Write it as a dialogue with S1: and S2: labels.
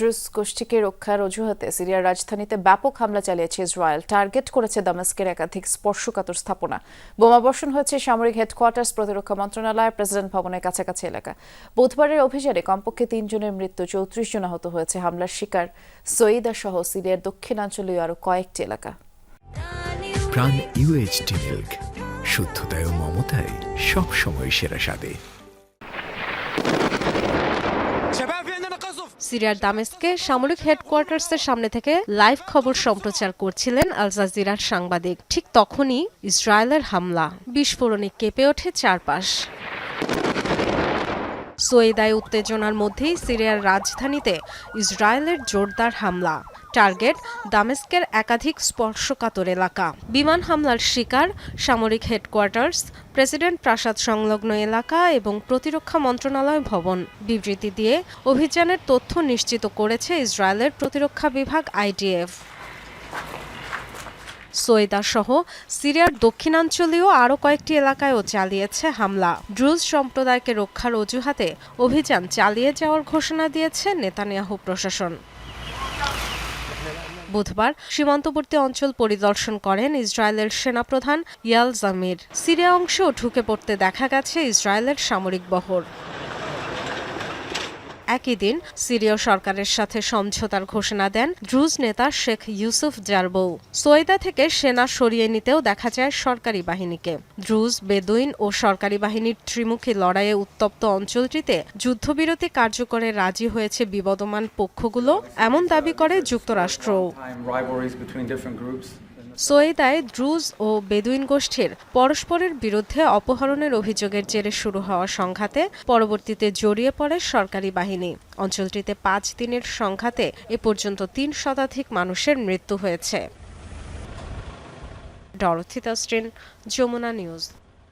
S1: Druze গোষ্ঠীকে রক্ষার অজুহাতে সিরিয়ার রাজধানীতে ব্যাপক হামলা চালিয়েছে ইসরায়েল। টার্গেট করেছে দামেস্কের একাধিক স্পর্শকাতর স্থাপনা। বোমাবর্ষণ হয়েছে সামরিক হেডকোয়ার্টার্স, প্রতিরক্ষা মন্ত্রণালয়, প্রেসিডেন্ট ভবনের কাছাকাছি এলাকা। বুধবারের অভিযানে কমপক্ষে তিনজনের মৃত্যু, চৌত্রিশ জন আহত হয়েছে। হামলার শিকার সঈদা সহ সিরিয়ার দক্ষিণাঞ্চলীয় আরও কয়েকটি এলাকা।
S2: প্রাণ মিল্ক, শুদ্ধতায় ও মমতায় সবসময় সেরা স্বাদে।
S3: সিরিয়ার দামেস্কে সামরিক হেডকোয়ার্টার্সের সামনে থেকে লাইভ খবর সম্প্রচার করছিলেন আল জাজিরার সাংবাদিক। ঠিক তখনই ইসরায়েলের হামলা। বিস্ফোরণে কেঁপে ওঠে চারপাশ। সোয়েদায় উত্তেজনার মধ্যেই সিরিয়ার রাজধানীতে ইসরায়েলের জোরদার হামলা। টার্গেট, দামেস্কের একাধিক স্পর্শকাতর এলাকা। বিমান হামলার শিকার, সামরিক হেডকোয়ার্টার্স, প্রেসিডেন্ট প্রাসাদ সংলগ্ন এলাকা এবং প্রতিরক্ষা মন্ত্রণালয় ভবন। বিবৃতি দিয়ে অভিযানের তথ্য নিশ্চিত করেছে ইসরায়েলের প্রতিরক্ষা বিভাগ আইডিএফ। সোয়েদা সহ সিরিয়ার দক্ষিণাঞ্চলীয় আরও কয়েকটি এলাকায়ও চালিয়েছে হামলা। ড্রুজ সম্প্রদায়কে রক্ষার অজুহাতে অভিযান চালিয়ে যাওয়ার ঘোষণা দিয়েছে নেতানিয়াহু প্রশাসন। বুধবার সীমান্তবর্তী অঞ্চল পরিদর্শন করেন ইসরায়েলের সেনাপ্রধান ইয়াল জামির। সিরিয়া অংশেও ঢুকে পড়তে দেখা গেছে ইসরায়েলের সামরিক বহর। একই দিন সিরীয় সরকারের সাথে সমঝোতার ঘোষণা দেন ড্রুজ নেতা শেখ ইউসুফ জারবৌ। সোয়েদা থেকে সেনা সরিয়ে নিতেও দেখা যায় সরকারি বাহিনীকে। ড্রুজ বেদুইন ও সরকারি বাহিনীর ত্রিমুখী লড়াইয়ে উত্তপ্ত অঞ্চলটিতে যুদ্ধবিরতি কার্যকরে রাজি হয়েছে বিবদমান পক্ষগুলো, এমন দাবি করে যুক্তরাষ্ট্রও। সোয়েদায় দ্রুজ ও বেদুইন গোষ্ঠীর পরস্পরের বিরুদ্ধে অপহরণের অভিযোগের জেরে শুরু হওয়া সংঘাতে পরবর্তীতে জড়িয়ে পড়ে সরকারি বাহিনী। অঞ্চলটিতে পাঁচ দিনের সংঘাতে এ পর্যন্ত তিন শতাধিক মানুষের মৃত্যু হয়েছে। ডরথিতা স্ট্রিন যমুনা নিউজ।